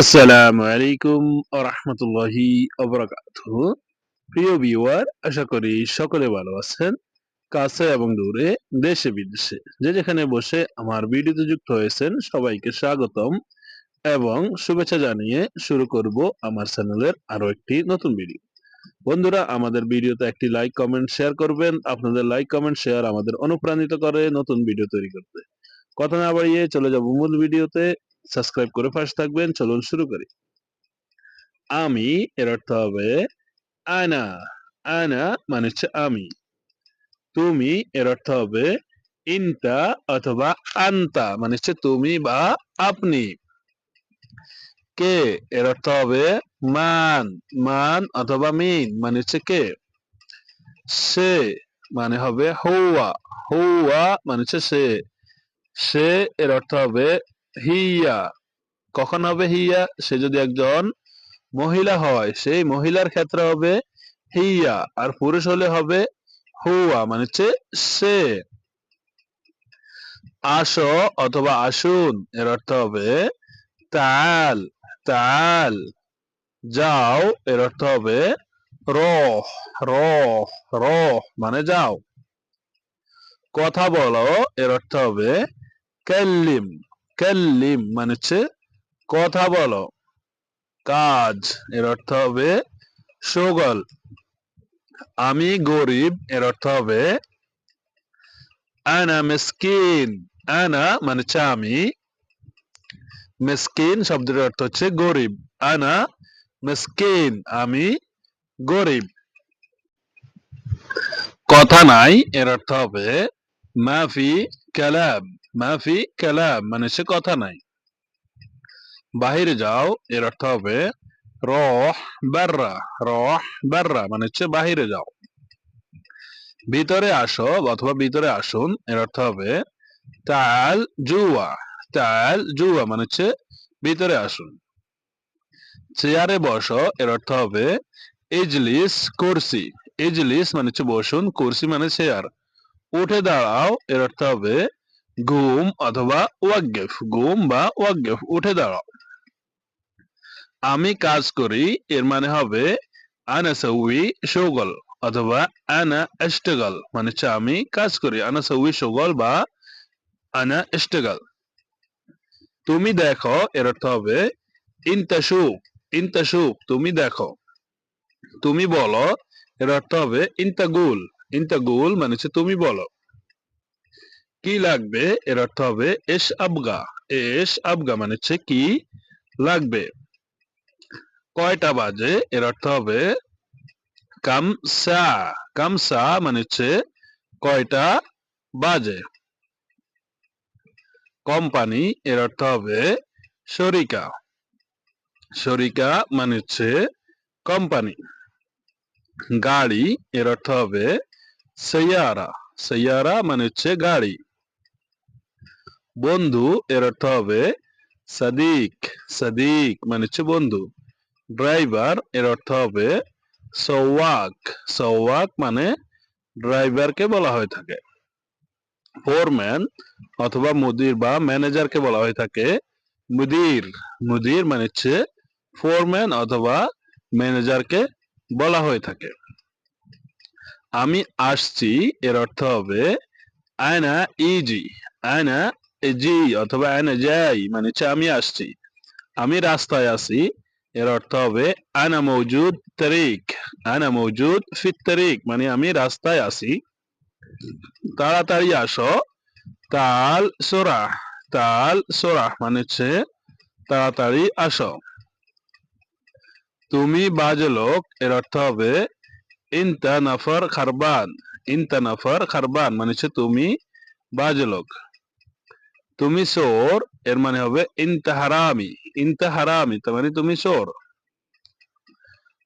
আসসালামু আলাইকুম রহমতুল্লাহি প্রিয় ভিউয়ার, আশা করি সকলে ভালো আছেন, কাছে এবং দূরে, দেশে বিদেশে। যে যেখানে বসে আমার ভিডিওতে যুক্ত হয়েছেন, সবাইকে স্বাগতম এবং শুভেচ্ছা জানিয়ে শুরু করব আমার চ্যানেলের আরও একটি নতুন ভিডিও। বন্ধুরা, আমাদের ভিডিওতে একটি লাইক, কমেন্ট, শেয়ার করবেন। আপনাদের লাইক, কমেন্ট, শেয়ার আমাদের অনুপ্রাণিত করে নতুন ভিডিও তৈরি করতে। কথা না বাড়িয়ে চলে যাব মূল ভিডিওতে। সাবস্ক্রাইব করে পাশে থাকবেন। চলুন শুরু করি। আমি এর অর্থ হবে আনা আনা মানে হচ্ছে আমি। তুমি এর অর্থ হবে ইনতা অথবা আন্তা মানে হচ্ছে তুমি বা আপনি। কে এর অর্থ হবে মান। মান অথবা মিন মানে হচ্ছে কে? সে মানে হবে হৌয়া হৌয়া মানে হচ্ছে সে। সে এর অর্থ হবে হিয়া, কখন হবে হিয়া? সে যদি একজন মহিলা হয়, সেই মহিলার ক্ষেত্রে হবে হিয়া আর পুরুষ হলে হবে হুয়া মানে হচ্ছে সে। আসো অথবা আসুন, এর অর্থ হবে তাল তাল। যাও, এর অর্থ হবে রহ রহ রহ মানে যাও। কথা বলো, এর অর্থ হবে কাল্লিম। কাল্লিম মানে হচ্ছে কথা বলো। কাজ এর অর্থ হবে সুগল। আমি গরিব এর অর্থ হবে আনা মিসকিন। আনা মানে হচ্ছে আমি। মিসকিন শব্দের অর্থ হচ্ছে গরিব। আনা মিসকিন, আমি গরিব। কথা নাই এর অর্থ হবে মাফি কালাম। মাফি কালাম মানে সে কথা নাই। বাহিরে যাও, এর অর্থ হবে রহ বাররা রহ বাররা মানে হচ্ছে বাহিরে যাও। ভিতরে আসো অথবা ভিতরে আসুন, এর অর্থ হবে তাল জুয়া তাল জুয়া মানে হচ্ছে ভিতরে আসুন। চেয়ারে বসো, এর অর্থ হবে ইজলিস কুরসি, ইজলিস মানে হচ্ছে বসুন, কুরসি মানে চেয়ার। উঠে দাঁড়াও, এর অর্থ হবে ঘুম অথবা ওয়াগেফ ঘুম বা ওয়াগেফ উঠে দাঁড়াও। আমি কাজ করি, এর মানে হবে আনা সউই শোগল অথবা আনা এস্টেগল মানে হচ্ছে আমি কাজ করি, আনা সউই শোগল বা আনা এস্টেগল তুমি দেখো, এর অর্থ হবে ইনতাসুক ইনতাসুক, তুমি দেখো। তুমি বলো, এর অর্থ হবে ইনতাগুল ইনতাগুল মানে হচ্ছে তুমি বলো। কি লাগবে? এর অর্থ হবে এস আবগা। এস আবগা মানে হচ্ছে কি লাগবে। কয়টা বাজে? এর অর্থ হবে কামসা। কামসা মানে হচ্ছে কয়টা বাজে? কোম্পানি, এর অর্থ হবে শরিকা শরিকা মানে হচ্ছে কোম্পানি। গাড়ি, এর অর্থ হবে সৈয়ারা। সৈয়ারা মানে হচ্ছে গাড়ি। বন্ধু এর অর্থ হবে সাদিক সাদিক মানে হচ্ছে বন্ধু। ড্রাইভার এর অর্থ হবে সৌওয়াক, সওয়াক মানে ড্রাইভারকে বলা হয়ে থাকে। ফোরম্যান অথবা মুদির বা ম্যানেজারকে বলা হয়ে থাকে। মুদির মুদির মানে হচ্ছে ফোরম্যান অথবা ম্যানেজারকে বলা হয়ে থাকে। আমি আসছি এর অর্থ হবে আয়না, ইজি, আয়না জি, অথবা আয়না যাই মানে হচ্ছে আমি আসছি। আমি রাস্তায় আছি, এর অর্থ হবে আনা মৌজুদ তারিক আনা মৌজুদ ফিত তারিক মানে আমি রাস্তায় আছি। তাড়াতাড়ি আসো, তাল সোরা তাল সোরা মানে হচ্ছে তাড়াতাড়ি আসো। তুমি বাজে লোক, এর অর্থ হবে ইনতা নাফর খারবান ইনতা নাফর খারবান মানে হচ্ছে তুমি বাজে লোক। তুমি সোর, এর মানে হবে ইনতা হারামি ইনতা হারামি তার মানে তুমি সোর।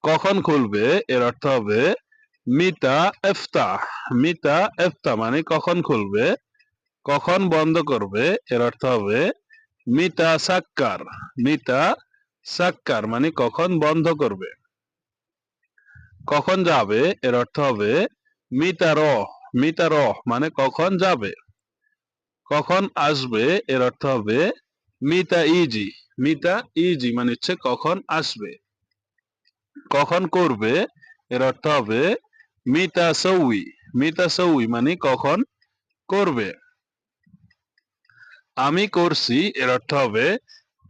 কখন খুলবে? এর অর্থ হবে মিতা এফতা মিতা এফতা মানে কখন খুলবে? কখন বন্ধ করবে? এর অর্থ হবে মিতা সাক্কার মিতা সাক্কার মানে কখন বন্ধ করবে। কখন যাবে? এর অর্থ হবে মিতা রহ মিতা রহ মানে কখন যাবে? কখন আসবে? এর অর্থ হবে মিতা ইজি। মিতা ইজি মানে হচ্ছে কখন আসবে। কখন করবে? এর অর্থ হবে মিতা সৌই। মিতা সৌই মানে কখন করবে। আমি করছি, এর অর্থ হবে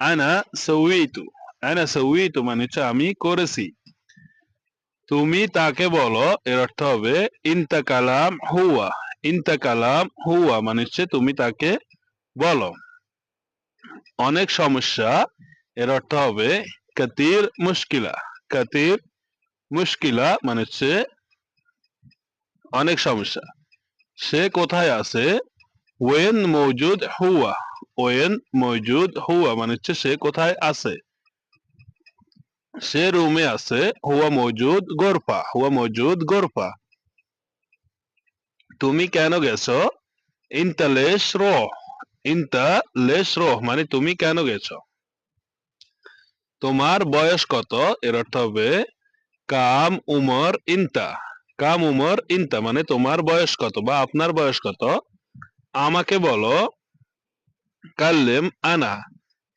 আনা সৌইতু। আনা সৌইতু মানে হচ্ছে আমি করেছি। তুমি তাকে বলো, এর অর্থ হবে ইনতা কালাম হুয়া। ইনতা হুয়া মানে হচ্ছে তুমি তাকে বলো। অনেক সমস্যা, এর অর্থ হবে কাতির মুশকিলা। কাতির মুশকিলা মানে হচ্ছে অনেক সমস্যা। সে কোথায় আছে? ওয়েন মৌজুদ হুয়া, ওয়েন মৌজুদ হুয়া মানে হচ্ছে সে কোথায় আছে? সে রুমে আছে, হুয়া মৌজুদ গোরফা, হুয়া মৌজুদ গোরফা। তুমি কেন গেছো? ইনতা লেশ রোহ ইনতা লেশ রোহ মানে তুমি কেন গেছো? তোমার বয়স কত? এর অর্থ হবে কাম উমর ইনতা। কাম উমর ইনতা মানে তোমার বয়স কত বা আপনার বয়স কত? আমাকে বলো। কাল্লেম আনা।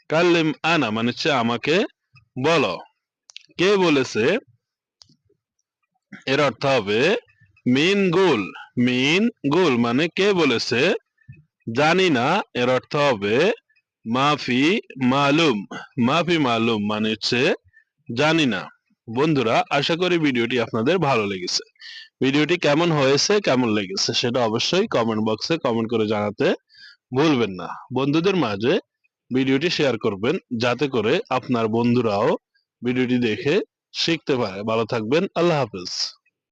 কাল্লেম আনা মানে হচ্ছে আমাকে বলো। কে বলেছে? এর অর্থ হবে মিন গুল মিন, গুল মানে কে বলেছে? জানি না, এর অর্থ হবে মাফি মালুম। মাফি মালুম মানে হচ্ছে জানি না। বন্ধুরা, আশা করি ভিডিওটি আপনাদের ভালো লেগেছে। ভিডিওটি কেমন হয়েছে, কেমন লেগেছে সেটা অবশ্যই কমেন্ট বক্সে কমেন্ট করে জানাতে ভুলবেন না। বন্ধুদের মাঝে ভিডিওটি শেয়ার করবেন, যাতে করে আপনার বন্ধুরাও ভিডিওটি দেখে শিখতে পারে। ভালো থাকবেন, আল্লাহ হাফেজ।